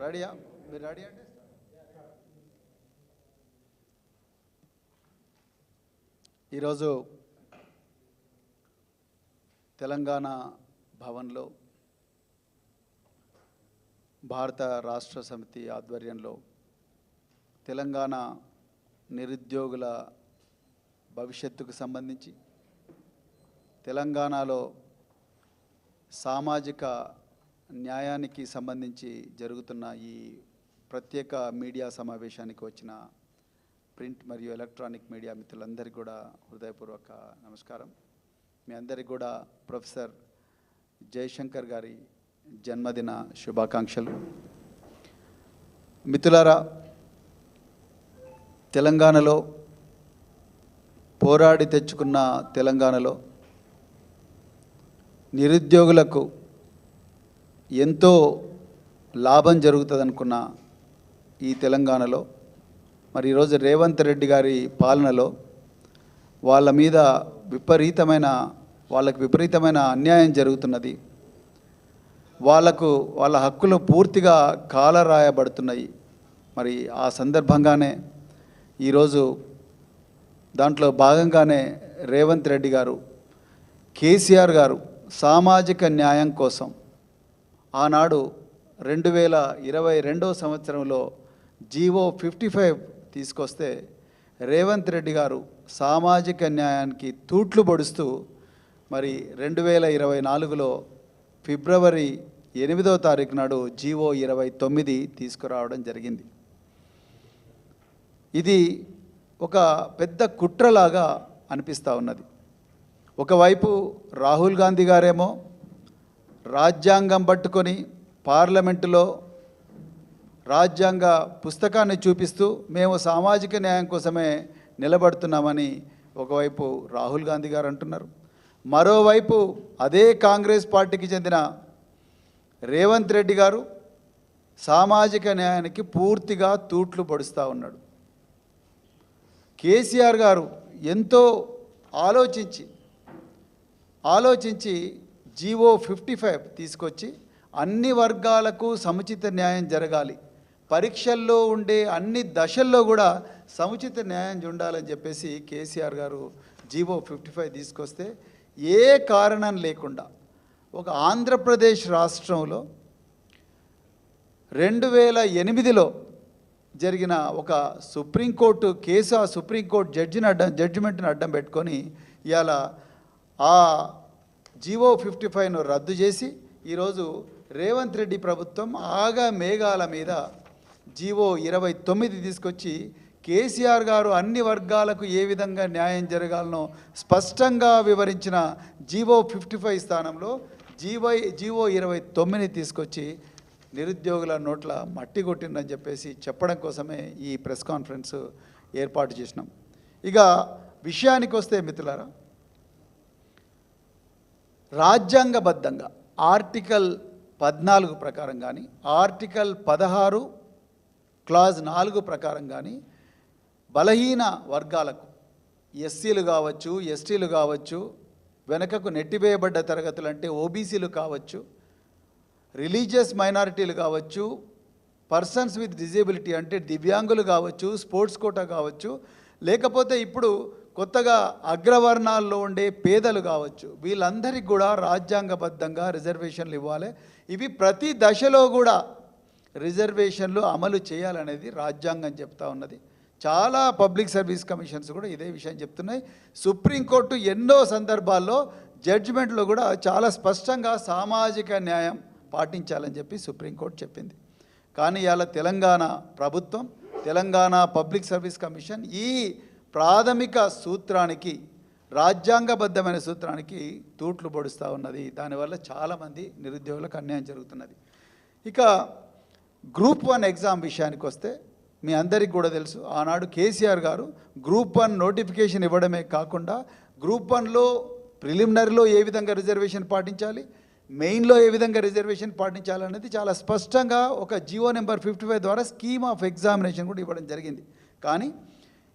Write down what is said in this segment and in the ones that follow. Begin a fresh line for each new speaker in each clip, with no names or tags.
రెడీయా? మీరు రెడీ అంటే? ఈరోజు తెలంగాణ భవన్లో భారత రాష్ట్ర సమితి ఆధ్వర్యంలో తెలంగాణ నిరుద్యోగుల భవిష్యత్తుకు సంబంధించి తెలంగాణలో సామాజిక న్యాయానికి సంబంధించి జరుగుతున్న ఈ ప్రత్యేక మీడియా సమావేశానికి వచ్చిన ప్రింట్ మరియు ఎలక్ట్రానిక్ మీడియా మిత్రులందరికీ కూడా హృదయపూర్వక నమస్కారం. మీ అందరికీ కూడా ప్రొఫెసర్ జయశంకర్ గారి జన్మదిన శుభాకాంక్షలు. మిత్రులారా తెలంగాణలో పోరాడి తెచ్చుకున్న తెలంగాణలో నిరుద్యోగులకు ఎంతో లాభం జరుగుతుంది అనుకున్న ఈ తెలంగాణలో మరి ఈరోజు రేవంత్ రెడ్డి గారి పాలనలో వాళ్ళ మీద విపరీతమైన వాళ్ళకి విపరీతమైన అన్యాయం జరుగుతున్నది. వాళ్ళకు వాళ్ళ హక్కులు పూర్తిగా కాలరాయబడుతున్నాయి. మరి ఆ సందర్భంగానే ఈరోజు దాంట్లో భాగంగానే రేవంత్ రెడ్డి గారు కేసీఆర్ గారు సామాజిక న్యాయం కోసం ఆనాడు రెండు వేల ఇరవై రెండో సంవత్సరంలో జీవో ఫిఫ్టీ ఫైవ్ తీసుకొస్తే రేవంత్ రెడ్డి గారు సామాజిక న్యాయానికి తూట్లు పొడుస్తూ మరి రెండు వేల ఇరవై నాలుగులో ఫిబ్రవరి ఎనిమిదో తారీఖు నాడు జీవో ఇరవై తొమ్మిది తీసుకురావడం జరిగింది. ఇది ఒక పెద్ద కుట్రలాగా అనిపిస్తూ ఉన్నది. ఒకవైపు రాహుల్ గాంధీ గారేమో రాజ్యాంగం పట్టుకొని పార్లమెంటులో రాజ్యాంగ పుస్తకాన్ని చూపిస్తూ మేము సామాజిక న్యాయం కోసమే నిలబడుతున్నామని ఒకవైపు రాహుల్ గాంధీ గారు అంటున్నారు. మరోవైపు అదే కాంగ్రెస్ పార్టీకి చెందిన రేవంత్ రెడ్డి గారు సామాజిక న్యాయానికి పూర్తిగా తూట్లు పొడుస్తూ ఉన్నాడు. కేసీఆర్ గారు ఎంతో ఆలోచించి ఆలోచించి జీవో ఫిఫ్టీ ఫైవ్ తీసుకొచ్చి అన్ని వర్గాలకు సముచిత న్యాయం జరగాలి. పరీక్షల్లో ఉండే అన్ని దశల్లో కూడా సముచిత న్యాయం ఉండాలని చెప్పేసి కేసీఆర్ గారు జీవో ఫిఫ్టీ ఫైవ్ తీసుకొస్తే ఏ కారణం లేకుండా ఒక ఆంధ్రప్రదేశ్ రాష్ట్రంలో రెండు వేల ఎనిమిదిలో జరిగిన ఒక సుప్రీంకోర్టు కేసు ఆ సుప్రీంకోర్టు జడ్జిని అడ్డం జడ్జిమెంట్ని అడ్డం పెట్టుకొని ఇవాళ ఆ జీవో ఫిఫ్టీ ఫైవ్ను రద్దు చేసి ఈరోజు రేవంత్ రెడ్డి ప్రభుత్వం ఆగా మేఘాల మీద జీవో ఇరవై తొమ్మిది తీసుకొచ్చి కేసీఆర్ గారు అన్ని వర్గాలకు ఏ విధంగా న్యాయం జరగాలనో స్పష్టంగా వివరించిన జీవో ఫిఫ్టీ ఫైవ్ స్థానంలో జీవో జీవో ఇరవై తొమ్మిది తీసుకొచ్చి నిరుద్యోగుల నోట్ల మట్టి కొట్టిందని చెప్పేసి చెప్పడం కోసమే ఈ ప్రెస్ కాన్ఫరెన్స్ ఏర్పాటు చేసినాం. ఇక విషయానికి వస్తే మిత్రులారా రాజ్యాంగబద్ధంగా ఆర్టికల్ పద్నాలుగు ప్రకారం కానీ ఆర్టికల్ పదహారు క్లాజ్ నాలుగు ప్రకారం కానీ బలహీన వర్గాలకు ఎస్సీలు కావచ్చు ఎస్టీలు కావచ్చు వెనకకు నెట్టివేయబడ్డ తరగతులు అంటే ఓబీసీలు కావచ్చు రిలీజియస్ మైనారిటీలు కావచ్చు పర్సన్స్ విత్ డిజేబిలిటీ అంటే దివ్యాంగులు కావచ్చు స్పోర్ట్స్ కోటా కావచ్చు లేకపోతే ఇప్పుడు కొత్తగా అగ్రవర్ణాల్లో ఉండే పేదలు కావచ్చు వీళ్ళందరికీ కూడా రాజ్యాంగబద్ధంగా రిజర్వేషన్లు ఇవ్వాలి. ఇవి ప్రతి దశలో కూడా రిజర్వేషన్లు అమలు చేయాలనేది రాజ్యాంగం చెప్తా ఉన్నది. చాలా పబ్లిక్ సర్వీస్ కమిషన్స్ కూడా ఇదే విషయం చెప్తున్నాయి. సుప్రీంకోర్టు ఎన్నో సందర్భాల్లో జడ్జిమెంట్లో కూడా చాలా స్పష్టంగా సామాజిక న్యాయం పాటించాలని చెప్పి సుప్రీంకోర్టు చెప్పింది. కానీ ఇవాళ తెలంగాణ ప్రభుత్వం తెలంగాణ పబ్లిక్ సర్వీస్ కమిషన్ ఈ ప్రాథమిక సూత్రానికి రాజ్యాంగబద్ధమైన సూత్రానికి తూట్లు పొడుస్తూ ఉన్నది. దానివల్ల చాలామంది నిరుద్యోగులకు అన్యాయం జరుగుతున్నది. ఇక గ్రూప్ వన్ ఎగ్జామ్ విషయానికి వస్తే మీ అందరికీ కూడా తెలుసు ఆనాడు కేసీఆర్ గారు గ్రూప్ వన్ నోటిఫికేషన్ ఇవ్వడమే కాకుండా గ్రూప్ వన్లో ప్రిలిమినరీలో ఏ విధంగా రిజర్వేషన్ పాటించాలి మెయిన్లో ఏ విధంగా రిజర్వేషన్ పాటించాలనేది చాలా స్పష్టంగా ఒక జియో నెంబర్ ఫిఫ్టీ ఫైవ్ ద్వారా స్కీమ్ ఆఫ్ ఎగ్జామినేషన్ కూడా ఇవ్వడం జరిగింది. కానీ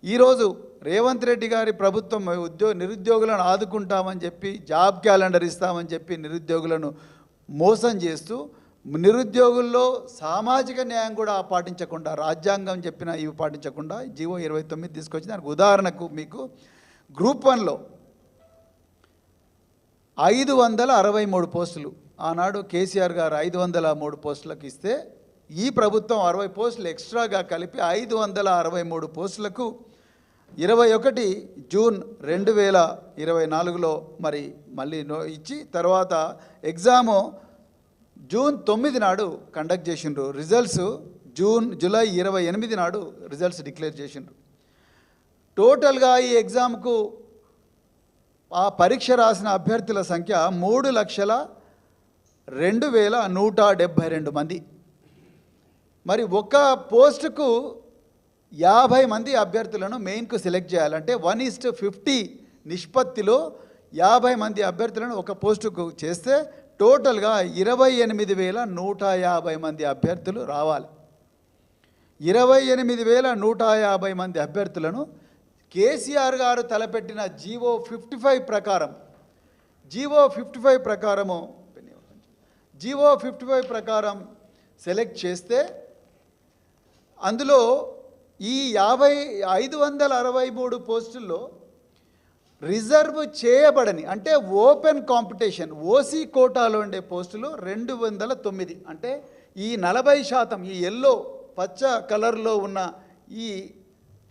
ఈరోజు రేవంత్ రెడ్డి గారి ప్రభుత్వం ఉద్యోగ నిరుద్యోగులను ఆదుకుంటామని చెప్పి జాబ్ క్యాలెండర్ ఇస్తామని చెప్పి నిరుద్యోగులను మోసం చేస్తూ నిరుద్యోగుల్లో సామాజిక న్యాయం కూడా పాటించకుండా రాజ్యాంగం చెప్పిన ఇవి పాటించకుండా జీవో ఇరవై తొమ్మిది తీసుకొచ్చి దానికి ఉదాహరణకు మీకు గ్రూప్ వన్లో ఐదు వందల అరవై మూడు పోస్టులు. ఆనాడు కేసీఆర్ గారు ఐదు వందల మూడు పోస్టులకు ఇస్తే ఈ ప్రభుత్వం అరవై పోస్టులు ఎక్స్ట్రాగా కలిపి ఐదు వందల అరవై మూడు పోస్టులకు ఇరవై ఒకటి జూన్ రెండు వేల ఇరవై నాలుగులో మరి మళ్ళీ నో ఇచ్చి తర్వాత ఎగ్జాము జూన్ తొమ్మిది నాడు కండక్ట్ చేసిండ్రు. రిజల్ట్స్ జూన్ జూలై ఇరవై ఎనిమిది నాడు రిజల్ట్స్ డిక్లేర్ చేసిండ్రు. టోటల్గా ఈ ఎగ్జామ్కు ఆ పరీక్ష రాసిన అభ్యర్థుల సంఖ్య మూడు లక్షల రెండు వేల నూట డెబ్భై రెండు మంది. మరి ఒక పోస్టుకు యాభై మంది అభ్యర్థులను మెయిన్కు సెలెక్ట్ చేయాలంటే వన్ ఈస్ట్ ఫిఫ్టీ నిష్పత్తిలో యాభై మంది అభ్యర్థులను ఒక పోస్టుకు చేస్తే టోటల్గా ఇరవై ఎనిమిది వేల నూట యాభై మంది అభ్యర్థులు రావాలి. ఇరవై ఎనిమిది వేల నూట యాభై మంది అభ్యర్థులను కేసీఆర్ గారు తలపెట్టిన జీవో ఫిఫ్టీ ఫైవ్ ప్రకారం జీవో ఫిఫ్టీ ఫైవ్ ప్రకారము జీవో ఫిఫ్టీ ఫైవ్ ప్రకారం సెలెక్ట్ చేస్తే అందులో ఈ యాభై ఐదు వందల అరవై మూడు పోస్టుల్లో రిజర్వ్ చేయబడని అంటే ఓపెన్ కాంపిటీషన్ ఓసీ కోటాలో ఉండే పోస్టులు రెండు వందల తొమ్మిది. అంటే ఈ నలభై శాతం ఈ ఎల్లో పచ్చ కలర్లో ఉన్న ఈ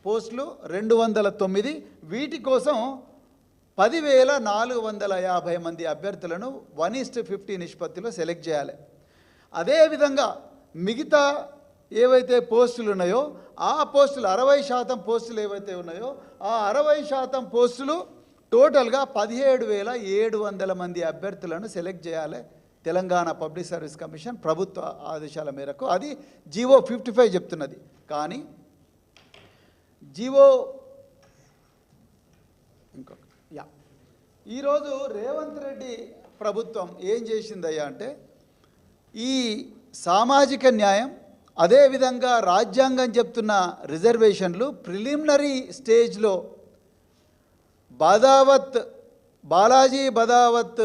పోస్టులు రెండు వందల తొమ్మిది. వీటి కోసం పదివేల నాలుగు వందల యాభై మంది అభ్యర్థులను వన్ ఈస్ట్ ఫిఫ్టీ నిష్పత్తిలో సెలెక్ట్ చేయాలి. అదేవిధంగా మిగతా ఏవైతే పోస్టులు ఉన్నాయో ఆ పోస్టులు అరవై శాతం పోస్టులు ఏవైతే ఉన్నాయో ఆ అరవై శాతం పోస్టులు టోటల్గా పదిహేడు వేల ఏడు వందల మంది అభ్యర్థులను సెలెక్ట్ చేయాలి. తెలంగాణ పబ్లిక్ సర్వీస్ కమిషన్ ప్రభుత్వ ఆదేశాల మేరకు. అది జీవో ఫిఫ్టీ ఫైవ్ చెప్తున్నది. కానీ జీవో ఇంకొక యా. ఈరోజు రేవంత్ రెడ్డి ప్రభుత్వం ఏం చేసిందయ్యా అంటే ఈ సామాజిక న్యాయం అదేవిధంగా రాజ్యాంగం చెప్తున్న రిజర్వేషన్లు ప్రిలిమినరీ స్టేజ్లో బదావత్ బాలాజీ బదావత్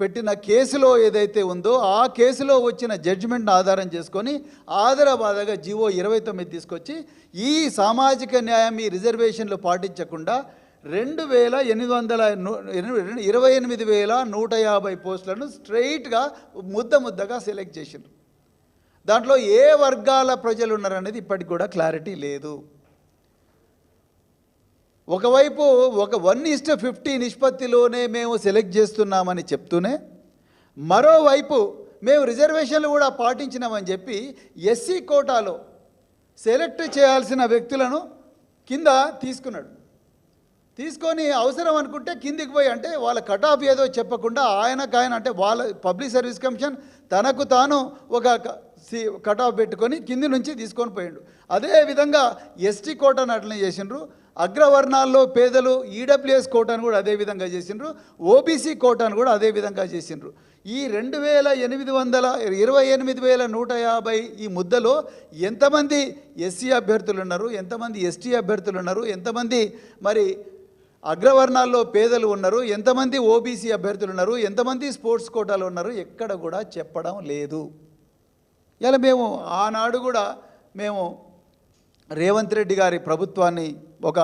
పెట్టిన కేసులో ఏదైతే ఉందో ఆ కేసులో వచ్చిన జడ్జిమెంట్ను ఆధారం చేసుకొని ఆదరబాధగా జీవో ఇరవై తొమ్మిది తీసుకొచ్చి ఈ సామాజిక న్యాయం ఈ రిజర్వేషన్లు పాటించకుండా రెండు వేల ఎనిమిది వందల ఇరవై ఎనిమిది వేల నూట యాభై పోస్టులను స్ట్రైట్గా ముద్ద ముద్దగా సెలెక్ట్ చేసిండ్రు. దాంట్లో ఏ వర్గాల ప్రజలు ఉన్నారనేది ఇప్పటికి కూడా క్లారిటీ లేదు. ఒకవైపు ఒక వన్ ఇస్ట్ ఫిఫ్టీ నిష్పత్తిలోనే మేము సెలెక్ట్ చేస్తున్నామని చెప్తూనే మరోవైపు మేము రిజర్వేషన్లు కూడా పాటించినామని చెప్పి ఎస్సీ కోటాలో సెలెక్ట్ చేయాల్సిన వ్యక్తులను కింద తీసుకున్నాడు. తీసుకొని అవసరం అనుకుంటే కిందికి పోయి అంటే వాళ్ళ కటాఫ్ ఏదో చెప్పకుండా ఆయనకు ఆయన అంటే వాళ్ళ పబ్లిక్ సర్వీస్ కమిషన్ తనకు తాను ఒక కట్ ఆఫ్ పెట్టుకొని కింది నుంచి తీసుకొని పోయిండు. అదేవిధంగా ఎస్టీ కోటాను అట్లనే చేసిండ్రు. అగ్రవర్ణాల్లో పేదలు ఈడబ్ల్యూఎస్ కోటాను కూడా అదే విధంగా చేసిండ్రు. ఓబీసీ కోటాను కూడా అదే విధంగా చేసిండ్రు. ఈ రెండు వేల ఎనిమిది వందల ఇరవై ఎనిమిది వేల నూట యాభై ఈ ముద్దలో ఎంతమంది ఎస్సీ అభ్యర్థులు ఉన్నారు? ఎంతమంది ఎస్టీ అభ్యర్థులు ఉన్నారు? ఎంతమంది మరి అగ్రవర్ణాల్లో పేదలు ఉన్నారు? ఎంతమంది ఓబీసీ అభ్యర్థులు ఉన్నారు? ఎంతమంది స్పోర్ట్స్ కోటాలు ఉన్నారు? ఎక్కడ కూడా చెప్పడం లేదు. ఇలా మేము ఆనాడు కూడా మేము రేవంత్ రెడ్డి గారి ప్రభుత్వాన్ని ఒక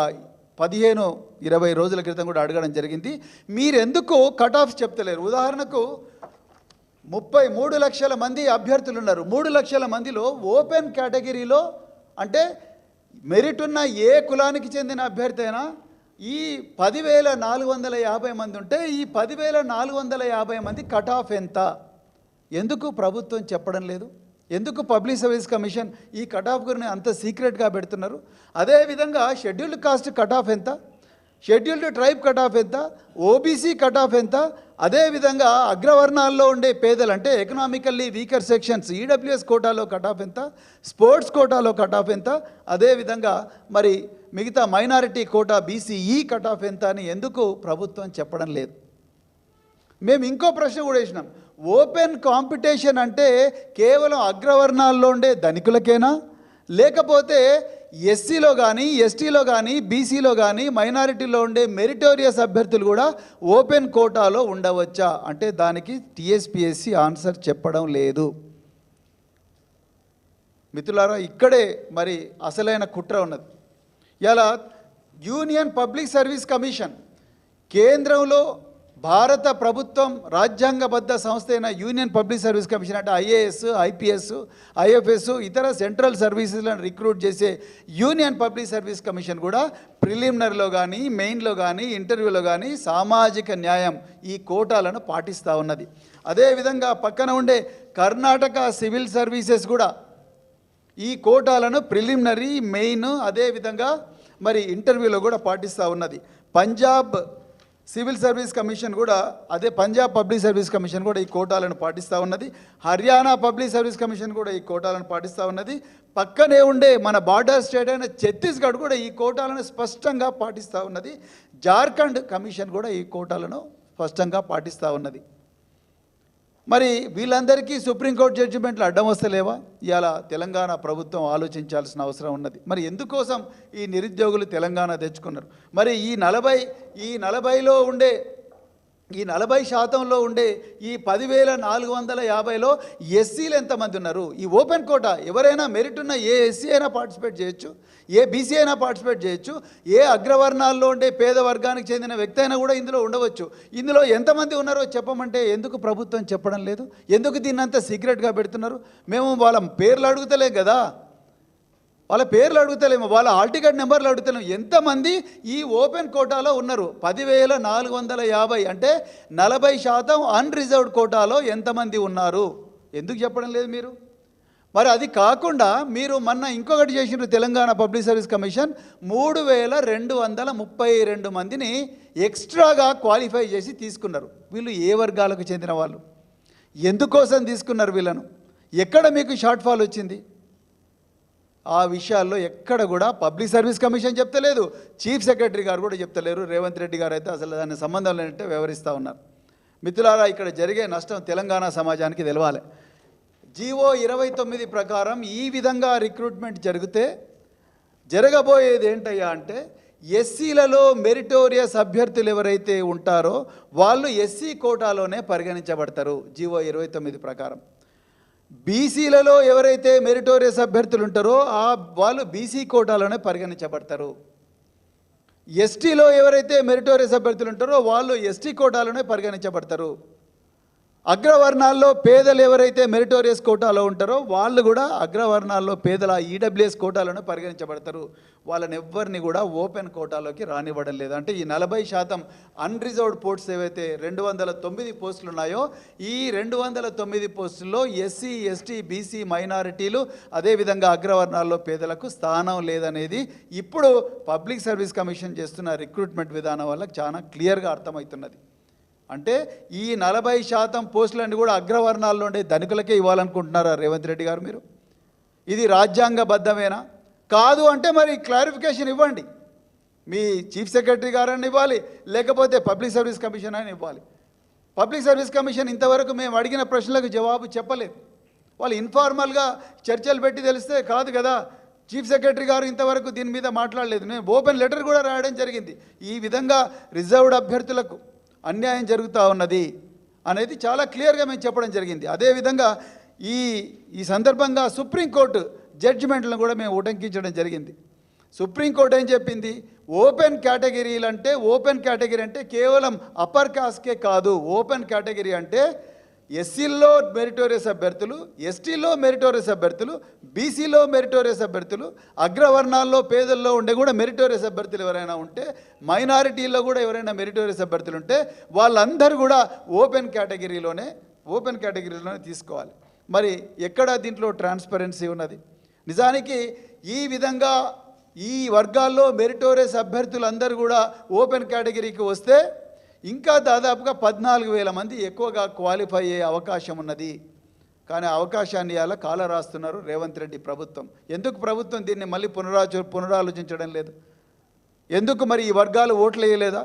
పదిహేను ఇరవై రోజుల క్రితం కూడా అడగడం జరిగింది. మీరెందుకు కట్ ఆఫ్ చెప్తలేరు? ఉదాహరణకు ముప్పై మూడు లక్షల మంది అభ్యర్థులు ఉన్నారు. మూడు లక్షల మందిలో ఓపెన్ కేటగిరీలో అంటే మెరిట్ ఉన్న ఏ కులానికి చెందిన అభ్యర్థి అయినా ఈ పదివేల నాలుగు వందల యాభై మంది ఉంటే ఈ పదివేల నాలుగు వందల యాభై మంది కట్ ఆఫ్ ఎంత? ఎందుకు ప్రభుత్వం చెప్పడం లేదు? ఎందుకు పబ్లిక్ సర్వీస్ కమిషన్ ఈ కట్ ఆఫ్ గురిని అంత సీక్రెట్గా పెడుతున్నారు? అదేవిధంగా షెడ్యూల్డ్ కాస్ట్ కట్ ఆఫ్ ఎంత? షెడ్యూల్డ్ ట్రైబ్ కట్ ఆఫ్ ఎంత? ఓబీసీ కట్ ఆఫ్ ఎంత అదేవిధంగా అగ్రవర్ణాల్లో ఉండే పేదలు అంటే ఎకనామికల్లీ వీకర్ సెక్షన్స్ ఈడబ్ల్యూఎస్ కోటాలో కట్ ఆఫ్ ఎంత? స్పోర్ట్స్ కోటాలో కట్ ఆఫ్ ఎంత అదేవిధంగా మరి మిగతా minority quota BCE cut off ఎంత అని ఎందుకు ప్రభుత్వం చెప్పడం లేదు? మేము ఇంకో ప్రశ్న కూడా వేసినాం. ఓపెన్ కాంపిటీషన్ అంటే కేవలం అగ్రవర్ణాల్లో ఉండే ధనికులకేనా? లేకపోతే ఎస్సీలో కానీ ఎస్టీలో కానీ బీసీలో కానీ మైనారిటీలో ఉండే మెరిటోరియస్ అభ్యర్థులు కూడా ఓపెన్ కోటాలో ఉండవచ్చా? అంటే దానికి టీఎస్పిఎస్సి ఆన్సర్ చెప్పడం లేదు. మిత్రులారా ఇక్కడే మరి అసలైన కుట్ర ఉన్నది. ఇలా యూనియన్ పబ్లిక్ సర్వీస్ కమిషన్ కేంద్రంలో భారత ప్రభుత్వం రాజ్యాంగబద్ధ సంస్థ అయిన యూనియన్ పబ్లిక్ సర్వీస్ కమిషన్ అంటే ఐఏఎస్ ఐపీఎస్ ఐఎఫ్ఎస్ ఇతర సెంట్రల్ సర్వీసెస్లను రిక్రూట్ చేసే యూనియన్ పబ్లిక్ సర్వీస్ కమిషన్ కూడా ప్రిలిమినరీలో కానీ మెయిన్లో కానీ ఇంటర్వ్యూలో కానీ సామాజిక న్యాయం ఈ కోటాలను పాటిస్తూ ఉన్నది. అదేవిధంగా పక్కన ఉండే కర్ణాటక సివిల్ సర్వీసెస్ కూడా ఈ కోటాలను ప్రిలిమినరీ మెయిన్ అదేవిధంగా మరి ఇంటర్వ్యూలో కూడా పాటిస్తూ ఉన్నది. పంజాబ్ సివిల్ సర్వీస్ కమిషన్ కూడా అదే పంజాబ్ పబ్లిక్ సర్వీస్ కమిషన్ కూడా ఈ కోటాలను పాటిస్తూ ఉన్నది. హర్యానా పబ్లిక్ సర్వీస్ కమిషన్ కూడా ఈ కోటాలను పాటిస్తూ ఉన్నది. పక్కనే ఉండే మన బార్డర్ స్టేట్ అయిన ఛత్తీస్గఢ్ కూడా ఈ కోటాలను స్పష్టంగా పాటిస్తూ ఉన్నది. జార్ఖండ్ కమిషన్ కూడా ఈ కోటాలను స్పష్టంగా పాటిస్తూ ఉన్నది. మరి వీళ్ళందరికీ సుప్రీంకోర్టు జడ్జిమెంట్లు అడ్డం వస్తలేవా? ఇవాళ తెలంగాణ ప్రభుత్వం ఆలోచించాల్సిన అవసరం ఉన్నది. మరి ఎందుకోసం ఈ నిరుద్యోగులు తెలంగాణ తెచ్చుకున్నారు? మరి ఈ నలభై ఈ నలభైలో ఉండే ఈ నలభై శాతంలో ఉండే ఈ పదివేల నాలుగు వందల యాభైలో ఎస్సీలు ఎంతమంది ఉన్నారు? ఈ ఓపెన్ కోటా ఎవరైనా మెరిట్ ఉన్న ఏ ఎస్సీ అయినా పార్టిసిపేట్ చేయొచ్చు ఏ బీసీ అయినా పార్టిసిపేట్ చేయొచ్చు ఏ అగ్రవర్ణాల్లో ఉండే పేద వర్గానికి చెందిన వ్యక్తి అయినా కూడా ఇందులో ఉండవచ్చు. ఇందులో ఎంతమంది ఉన్నారో చెప్పమంటే ఎందుకు ప్రభుత్వం చెప్పడం లేదు? ఎందుకు దీన్ని అంత సీక్రెట్గా పెడుతున్నారు? మేము వాళ్ళ పేర్లు అడుగుతలేం కదా. వాళ్ళ పేర్లు అడుగుతలేము వాళ్ళ హాల్ టికెట్ నెంబర్లు అడుగుతలేము. ఎంతమంది ఈ ఓపెన్ కోటాలో ఉన్నారు? పదివేల నాలుగు వందల యాభై అంటే నలభై శాతం అన్రిజర్వ్డ్ కోటాలో ఎంతమంది ఉన్నారు? ఎందుకు చెప్పడం లేదు మీరు? మరి అది కాకుండా మీరు మొన్న ఇంకొకటి చేసినారు తెలంగాణ పబ్లిక్ సర్వీస్ కమిషన్ మూడు వేల రెండు వందల ముప్పై రెండు మందిని ఎక్స్ట్రాగా క్వాలిఫై చేసి తీసుకున్నారు. వీళ్ళు ఏ వర్గాలకు చెందిన వాళ్ళు? ఎందుకోసం తీసుకున్నారు వీళ్ళను? ఎక్కడ మీకు షార్ట్ ఫాల్ వచ్చింది? ఆ విషయాల్లో ఎక్కడ కూడా పబ్లిక్ సర్వీస్ కమిషన్ చెప్తలేదు. చీఫ్ సెక్రటరీ గారు కూడా చెప్తలేరు. రేవంత్ రెడ్డి గారు అయితే అసలు దాని సంబంధం లేనట్టే వ్యవహరిస్తూ ఉన్నారు. మిత్రులారా ఇక్కడ జరిగే నష్టం తెలంగాణ సమాజానికి తెలవాలి. జీవో ఇరవై తొమ్మిది ప్రకారం ఈ విధంగా రిక్రూట్మెంట్ జరిగితే జరగబోయేది ఏంటయ్యా అంటే ఎస్సీలలో మెరిటోరియస్ అభ్యర్థులు ఎవరైతే ఉంటారో వాళ్ళు ఎస్సీ కోటాలోనే పరిగణించబడతారు జీవో ఇరవై తొమ్మిది ప్రకారం. బీసీలలో ఎవరైతే మెరిటోరియస్ అభ్యర్థులు ఉంటారో ఆ వాళ్ళు బీసీ కోటాలోనే పరిగణించబడతారు. ఎస్టీలో ఎవరైతే మెరిటోరియస్ అభ్యర్థులు ఉంటారో వాళ్ళు ఎస్టీ కోటాలోనే పరిగణించబడతారు. అగ్రవర్ణాల్లో పేదలు ఎవరైతే మెరిటోరియస్ కోటాలో ఉంటారో వాళ్ళు కూడా అగ్రవర్ణాల్లో పేదల ఈడబ్ల్యూఎస్ కోటాలను పరిగణించబడతారు. వాళ్ళని ఎవ్వరిని కూడా ఓపెన్ కోటాలోకి రానివ్వడం లేదు. అంటే ఈ నలభై శాతం అన్రిజర్వ్డ్ పోస్ట్స్ ఏవైతే రెండు వందల తొమ్మిది పోస్టులు ఉన్నాయో ఈ రెండు వందల తొమ్మిది పోస్టుల్లో ఎస్సీ ఎస్టీ బీసీ మైనారిటీలు అదేవిధంగా అగ్రవర్ణాల్లో పేదలకు స్థానం లేదనేది ఇప్పుడు పబ్లిక్ సర్వీస్ కమిషన్ చేస్తున్న రిక్రూట్మెంట్ విధానం వల్ల చాలా క్లియర్గా అర్థమవుతున్నది. అంటే ఈ నలభై శాతం పోస్టులన్నీ కూడా అగ్రవర్ణాల్లో ఉండే ధనికులకే ఇవ్వాలనుకుంటున్నారా రేవంత్ రెడ్డి గారు మీరు? ఇది రాజ్యాంగబద్ధమేనా? కాదు అంటే మరి క్లారిఫికేషన్ ఇవ్వండి. మీ చీఫ్ సెక్రటరీ గారని ఇవ్వాలి లేకపోతే పబ్లిక్ సర్వీస్ కమిషన్ అని ఇవ్వాలి. పబ్లిక్ సర్వీస్ కమిషన్ ఇంతవరకు మేము అడిగిన ప్రశ్నలకు జవాబు చెప్పలేదు. వాళ్ళు ఇన్ఫార్మల్గా చర్చలు పెట్టి తెలిస్తే కాదు కదా చీఫ్ సెక్రటరీ గారు ఇంతవరకు దీని మీద మాట్లాడలేదు. నేను ఓపెన్ లెటర్ కూడా రాయడం జరిగింది. ఈ విధంగా రిజర్వ్డ్ అభ్యర్థులకు అన్యాయం జరుగుతూ ఉన్నది అనేది చాలా క్లియర్గా మేము చెప్పడం జరిగింది. అదేవిధంగా ఈ ఈ సందర్భంగా సుప్రీంకోర్టు జడ్జిమెంట్లను కూడా మేము ఉటంకించడం జరిగింది. సుప్రీంకోర్టు ఏం చెప్పింది? ఓపెన్ కేటగిరీలు అంటే ఓపెన్ కేటగిరీ అంటే కేవలం అప్పర్ కాస్ట్కే కాదు. ఓపెన్ కేటగిరీ అంటే ఎస్సీల్లో మెరిటోరియస్ అభ్యర్థులు ఎస్టీలో మెరిటోరియస్ అభ్యర్థులు బీసీలో మెరిటోరియస్ అభ్యర్థులు అగ్రవర్ణాల్లో పేదల్లో ఉండే కూడా మెరిటోరియస్ అభ్యర్థులు ఎవరైనా ఉంటే మైనారిటీల్లో కూడా ఎవరైనా మెరిటోరియస్ అభ్యర్థులు ఉంటే వాళ్ళందరూ కూడా ఓపెన్ కేటగిరీలోనే ఓపెన్ కేటగిరీలోనే తీసుకోవాలి. మరి ఎక్కడ దీంట్లో ట్రాన్స్పరెన్సీ ఉన్నది? నిజానికి ఈ విధంగా ఈ వర్గాల్లో మెరిటోరియస్ అభ్యర్థులందరూ కూడా ఓపెన్ కేటగిరీకి వస్తే ఇంకా దాదాపుగా పద్నాలుగు వేల మంది ఎక్కువగా క్వాలిఫై అయ్యే అవకాశం ఉన్నది. కానీ అవకాశాన్ని ఇలా కాల రాస్తున్నారు రేవంత్ రెడ్డి ప్రభుత్వం. ఎందుకు ప్రభుత్వం దీన్ని మళ్ళీ పునరాచ పునరాలోచించడం లేదు? ఎందుకు మరి ఈ వర్గాలు ఓట్లు వేయలేదా?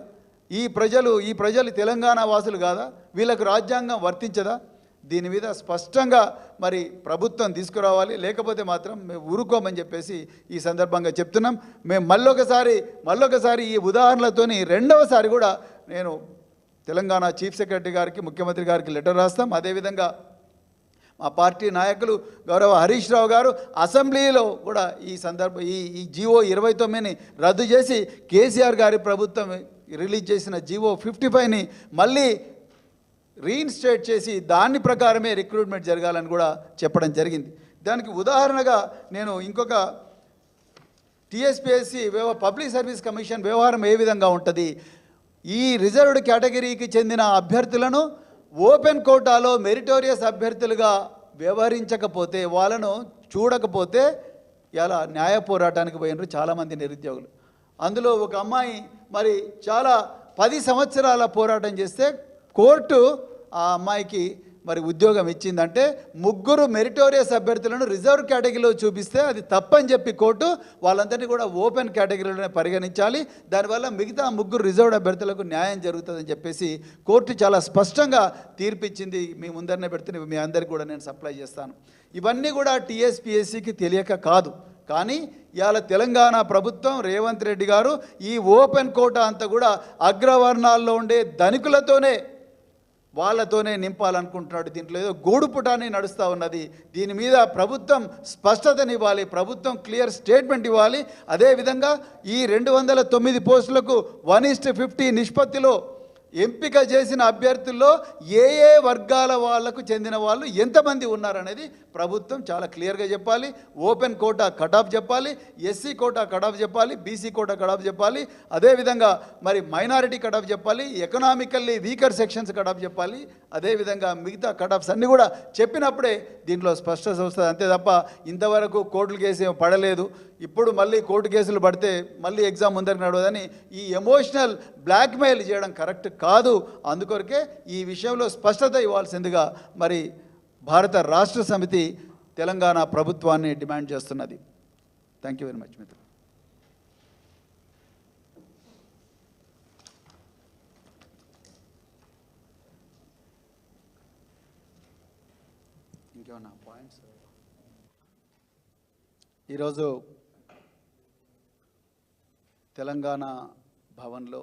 ఈ ప్రజలు ఈ ప్రజలు తెలంగాణ వాసులు కాదా? వీళ్ళకు రాజ్యాంగం వర్తించదా? దీని మీద స్పష్టంగా మరి ప్రభుత్వం తీసుకురావాలి లేకపోతే మాత్రం మేము ఊరుకోమని చెప్పేసి ఈ సందర్భంగా చెప్తున్నాం. మేము మళ్ళొకసారి మళ్ళొకసారి ఈ ఉదాహరణలతోని రెండవసారి కూడా నేను తెలంగాణ చీఫ్ సెక్రటరీ గారికి ముఖ్యమంత్రి గారికి లెటర్ రాస్తాం. అదేవిధంగా మా పార్టీ నాయకులు గౌరవ హరీష్ రావు గారు అసెంబ్లీలో కూడా ఈ సందర్భ ఈ ఈ జీవో ఇరవై తొమ్మిదిని రద్దు చేసి కేసీఆర్ గారి ప్రభుత్వం రిలీజ్ చేసిన జీవో ఫిఫ్టీ ఫైవ్ని మళ్ళీ రీఇన్స్టేట్ చేసి దాని ప్రకారమే రిక్రూట్మెంట్ జరగాలని కూడా చెప్పడం జరిగింది. దానికి ఉదాహరణగా నేను ఇంకొక టీఎస్పిఎస్సి పబ్లిక్ సర్వీస్ కమిషన్ వ్యవహారం ఏ విధంగా ఉంటుంది? ఈ రిజర్వ్డ్ కేటగిరీకి చెందిన అభ్యర్థులను ఓపెన్ కోటాలో మెరిటోరియస్ అభ్యర్థులుగా వ్యవహరించకపోతే వాళ్ళను చూడకపోతే ఇలా న్యాయ పోరాటానికి పోయినారు చాలామంది నిరుద్యోగులు. అందులో ఒక అమ్మాయి మరి చాలా పది సంవత్సరాల పోరాటం చేస్తే కోర్టు ఆ అమ్మాయికి మరి ఉద్యోగం ఇచ్చిందంటే ముగ్గురు మెరిటోరియస్ అభ్యర్థులను రిజర్వ్ కేటగిరీలో చూపిస్తే అది తప్పని చెప్పి కోర్టు వాళ్ళందరినీ కూడా ఓపెన్ కేటగిరీలోనే పరిగణించాలి. దానివల్ల మిగతా ముగ్గురు రిజర్వ్డ్ అభ్యర్థులకు న్యాయం జరుగుతుందని చెప్పేసి కోర్టు చాలా స్పష్టంగా తీర్పిచ్చింది. మీ ముందరనే పెడుతున్న మీ అందరికి కూడా నేను సప్లై చేస్తాను. ఇవన్నీ కూడా టీఎస్పిఎస్సికి తెలియక కాదు. కానీ ఇవాళ తెలంగాణ ప్రభుత్వం రేవంత్ రెడ్డి గారు ఈ ఓపెన్ కోట అంతా కూడా అగ్రవర్ణాల్లో ఉండే ధనికులతోనే వాళ్ళతోనే నింపాలనుకుంటున్నాడు. దీంట్లో ఏదో గూడు పుటాన్ని నడుస్తూ ఉన్నది. దీని మీద ప్రభుత్వం స్పష్టతనివ్వాలి. ప్రభుత్వం క్లియర్ స్టేట్మెంట్ ఇవ్వాలి. అదేవిధంగా ఈ రెండు వందల తొమ్మిది పోస్టులకు వన్ ఇస్ట్ ఫిఫ్టీ నిష్పత్తిలో ఎంపిక చేసిన అభ్యర్థుల్లో ఏ ఏ వర్గాల వాళ్ళకు చెందిన వాళ్ళు ఎంతమంది ఉన్నారనేది ప్రభుత్వం చాలా క్లియర్గా చెప్పాలి ఓపెన్ కోటా కటాఫ్ చెప్పాలి ఎస్సీ కోటా కటాఫ్ చెప్పాలి బీసీ కోటా కటాఫ్ చెప్పాలి అదేవిధంగా మరి మైనారిటీ కటాఫ్ చెప్పాలి ఎకనామికల్లీ వీకర్ సెక్షన్స్ కటాఫ్ చెప్పాలి అదేవిధంగా మిగతా కటాఫ్స్ అన్నీ కూడా చెప్పినప్పుడే దీంట్లో స్పష్టత వస్తుంది. అంతే తప్ప ఇంతవరకు కోర్టులు కేసు పడలేదు. ఇప్పుడు మళ్ళీ కోర్టు కేసులు పడితే మళ్ళీ ఎగ్జామ్ ముందరికి నడవదని ఈ ఎమోషనల్ బ్లాక్మెయిల్ చేయడం కరెక్ట్ కాదు. అందుకొరకే ఈ విషయంలో స్పష్టత ఇవ్వాల్సిందిగా మరి భారత రాష్ట్ర సమితి తెలంగాణ ప్రభుత్వాన్ని డిమాండ్ చేస్తున్నది. థ్యాంక్ యూ వెరీ మచ్ మిత్రులు. ఇంకేమన్నా పాయింట్స్ ఈరోజు తెలంగాణ భవన్లో